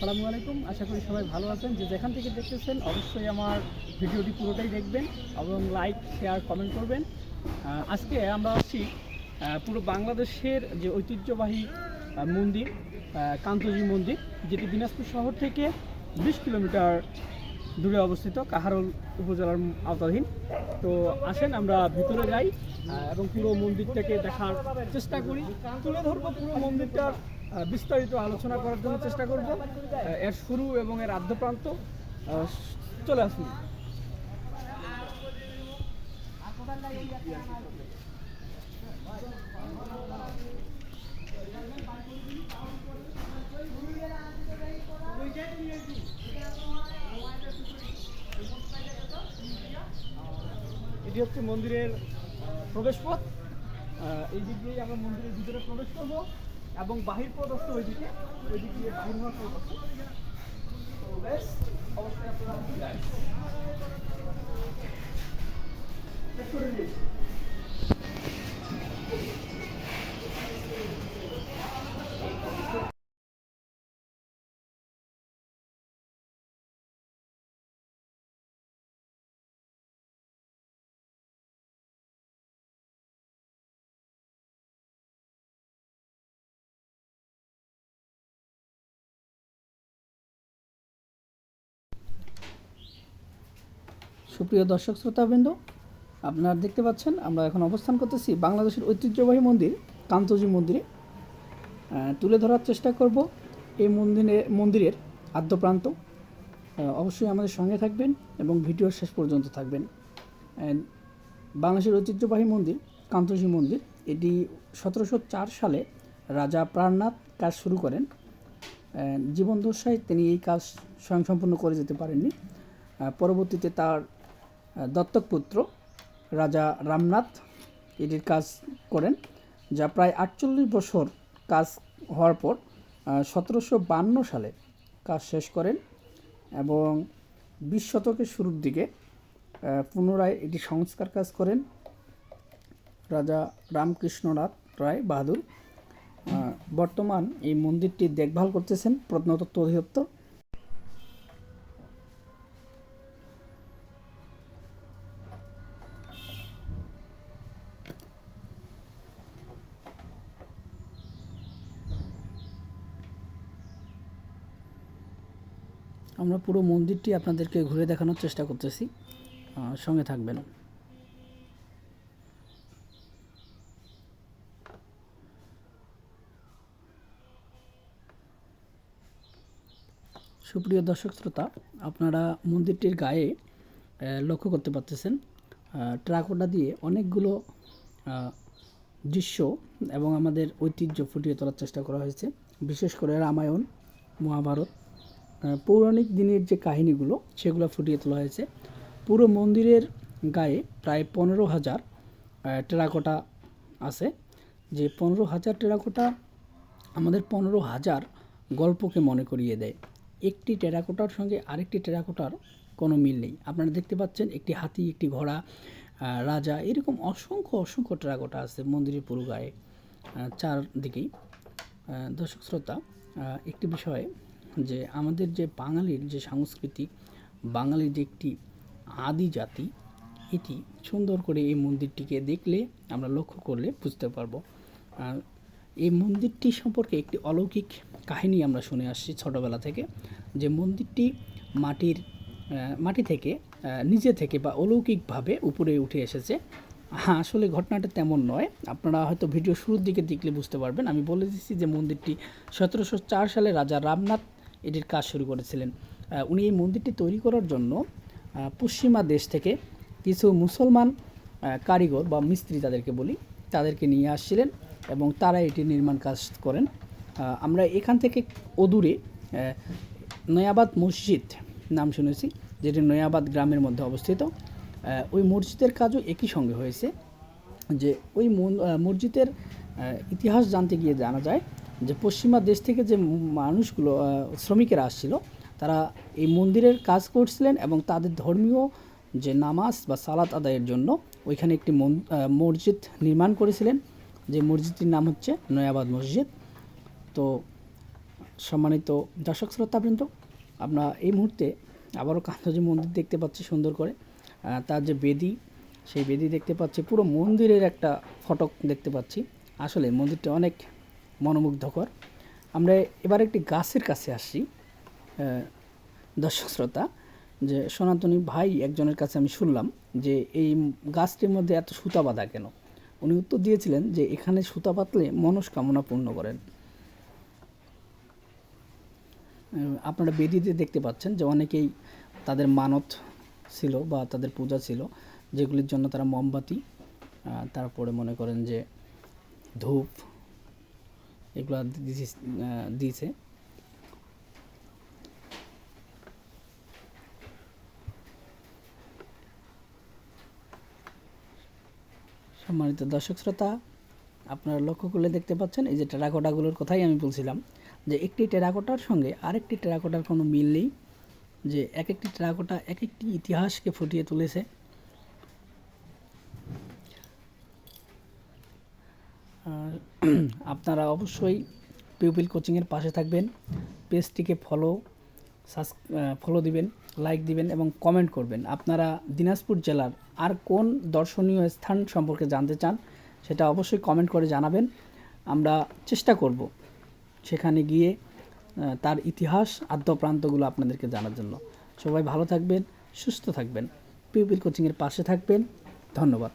আসসালামু আলাইকুম। আশা করি সবাই ভালো আছেন। যে যেখান থেকে দেখতেছেন, অবশ্যই আমার ভিডিওটি পুরোটাই দেখবেন এবং লাইক শেয়ার কমেন্ট করবেন। আজকে আমরা আসছি পুরো বাংলাদেশের যে ঐতিহ্যবাহী মন্দির কান্তজি মন্দির, যেটি দিনাজপুর শহর থেকে বিশ কিলোমিটার দূরে অবস্থিত, কাহারোল উপজেলার আওতাধীন। তো আসেন আমরা ভিতরে যাই এবং পুরো মন্দিরটাকে দেখার চেষ্টা করি। তুলে ধরবো পুরো মন্দিরটার বিস্তারিত আলোচনা করার জন্য চেষ্টা করব। এর শুরু এবং এর আদ্যপ্রান্ত চলে আসুন। এটি হচ্ছে মন্দিরের প্রবেশপথ। এই দিক দিয়েই আমরা মন্দিরের ভিতরে প্রবেশ করব। এবং বাহির পথ হচ্ছে ওইদিকে ওই দিক দিয়ে বাহির হওয়ার পথ আছে তো বেশ, অবশ্যই আপনারা চেক করে সুপ্রিয় দর্শক শ্রোতাবৃন্দ, আপনারা দেখতে পাচ্ছেন আমরা এখন অবস্থান করতেছি বাংলাদেশের ঐতিহ্যবাহী মন্দির, কান্তজি মন্দিরে। তুলে ধরার চেষ্টা করব এই মন্দিরে, মন্দিরের আদ্যপ্রান্ত। অবশ্যই আমাদের সঙ্গে থাকবেন এবং ভিডিওর শেষ পর্যন্ত থাকবেন। বাংলাদেশের ঐতিহ্যবাহী মন্দির, কান্তজি মন্দির, এটি সতেরোশো চার সালে রাজা প্রাণনাথ কাজ শুরু করেন। জীবন দশায় তিনি এই কাজ স্বয়ংসম্পূর্ণ করে যেতে পারেননি। পরবর্তীতে তার আহ, দত্তক পুত্র রাজা রামনাথ এটির কাজ করেন যা প্রায় আটচল্লিশ বছর কাজ হওয়ার পর সতেরোশো বান্ন সালে কাজ শেষ করেন এবং বিশ শতকের শুরুর দিকে পুনরায় এটি সংস্কার কাজ করেন। রাজা রামকৃষ্ণনাথ রায় বাহাদুর বর্তমান এই মন্দিরটি দেখভাল করতেছেন প্রত্নতত্ত্ব অধিদপ্তর। আমরা পুরো মন্দিরটি আপনাদেরকে ঘুরে দেখানোর চেষ্টা করতেছি। সঙ্গে থাকবেন। সুপ্রিয় দর্শক শ্রোতা, আপনারা মন্দিরটির গায়ে লক্ষ্য করতে পারতেছেন ট্রাকোটা দিয়ে অনেকগুলো দৃশ্য এবং আমাদের ঐতিহ্য ফুটিয়ে তোলার চেষ্টা করা হয়েছে। বিশেষ করে রামায়ণ, মহাভারত পৌরাণিক দিনের যে কাহিনীগুলো, সেগুলো ফুটিয়ে তোলা হয়েছে। পুরো মন্দিরের গায়ে প্রায় পনেরো হাজার টেরাকোটা আছে। যে পনেরো হাজার টেরাকোটা আমাদের পনেরো হাজার গল্পকে মনে করিয়ে দেয়। একটি টেরাকোটার সঙ্গে আরেকটি টেরাকোটার কোনো মিল নেই। আপনারা দেখতে পাচ্ছেন একটি হাতি, একটি ঘোড়া রাজা, এরকম অসংখ্য অসংখ্য টেরাকোটা আছে মন্দিরের পুরো গায়ে চারদিকেই। দর্শক শ্রোতা একটি বিষয় যে আমাদের যে বাঙালির যে সংস্কৃতি বাঙালির যে একটি আদি জাতি, এটি সুন্দর করে এই মন্দিরটিকে দেখলে আমরা লক্ষ্য করলে বুঝতে পারব। আর এই মন্দিরটি সম্পর্কে একটি অলৌকিক কাহিনী আমরা শুনে আসছি ছোটোবেলা থেকে, যে মন্দিরটি মাটির মাটি থেকে নিজে থেকে বা অলৌকিকভাবে উপরে উঠে এসেছে। হ্যাঁ আসলে ঘটনাটা তেমন নয়। আপনারা হয়তো ভিডিও শুরুর দিকে দেখলে বুঝতে পারবেন। আমি বলে দিচ্ছি যে মন্দিরটি সতেরোশো চার সালে রাজা রামনাথ এটির কাজ শুরু করেছিলেন। উনি এই মন্দিরটি তৈরি করার জন্য পশ্চিমা দেশ থেকে কিছু মুসলমান কারিগর বা মিস্ত্রি তাদেরকে বলি, তাদেরকে নিয়ে আসছিলেন এবং তারা এটি নির্মাণ কাজ করেন। আমরা এখান থেকে অদূরে নয়াবাদ মসজিদ নাম শুনেছি, যেটি নয়াবাদ গ্রামের মধ্যে অবস্থিত। ওই মসজিদের কাজও একই সঙ্গে হয়েছে, যে ওই মসজিদের ইতিহাস জানতে গিয়ে জানা যায় যে পশ্চিমা দেশ থেকে যে মানুষগুলো শ্রমিকেরা আসছিল, তারা এই মন্দিরের কাজ করছিলেন এবং তাদের ধর্মীয় যে নামাজ বা সালাত আদায়ের জন্য ওইখানে একটি মসজিদ নির্মাণ করেছিলেন, যে মসজিদটির নাম হচ্ছে নয়াবাদ মসজিদ। তো সম্মানিত দর্শক শ্রোতাবৃন্দ আমরা এই মুহূর্তে আবারও কান্তজি মন্দির দেখতে পাচ্ছি সুন্দর করে। তার যে বেদি, সেই বেদি দেখতে পাচ্ছি, পুরো মন্দিরের একটা ফটক দেখতে পাচ্ছি। আসলে মন্দিরটা অনেক মনোমুগ্ধকর। আমরা এবার একটি গাছের কাছে আহ, দর্শক শ্রোতা যে সনাতনী ভাই একজনের কাছে আমি শুনলাম যে এই গাছটির মধ্যে এত সুতা বাঁধা কেন? উনি উত্তর দিয়েছিলেন যে এখানে সুতা বাঁধলে মনস্কামনা পূর্ণ করেন। আপনারা বেদিতে দেখতে পাচ্ছেন যে অনেকেই তাদের মানত ছিল বা তাদের পূজা ছিল যেগুলির জন্য তারা মোমবাতি তারপরে মনে করেন যে ধূপ এগুলো দিয়েছে- সম্মানিত দর্শক শ্রোতা, আপনারা লক্ষ্য করলে দেখতে পাচ্ছেন, এই যে টেরাকোটাগুলোর কথাই আমি বলছিলাম, যে একটি টেরাকোটার সঙ্গে আরেকটি টেরাকোটার কোনো মিল নেই, যে এক একটি টেরাকোটা এক একটি ইতিহাসকে ফুটিয়ে তুলেছে আর আপনারা অবশ্যই পিউপিল কোচিংয়ের পাশে থাকবেন, পেজটিকে ফলো ফলো দিবেন লাইক দিবেন এবং কমেন্ট করবেন। আপনারা দিনাজপুর জেলার আর কোন দর্শনীয় স্থান সম্পর্কে জানতে চান, সেটা অবশ্যই কমেন্ট করে জানাবেন। আমরা চেষ্টা করব সেখানে গিয়ে তার ইতিহাস, আদ্যপ্রান্তগুলো আপনাদেরকে জানার জন্য। সবাই ভালো থাকবেন, সুস্থ থাকবেন। পিউপিল কোচিংয়ের পাশে থাকবেন। ধন্যবাদ।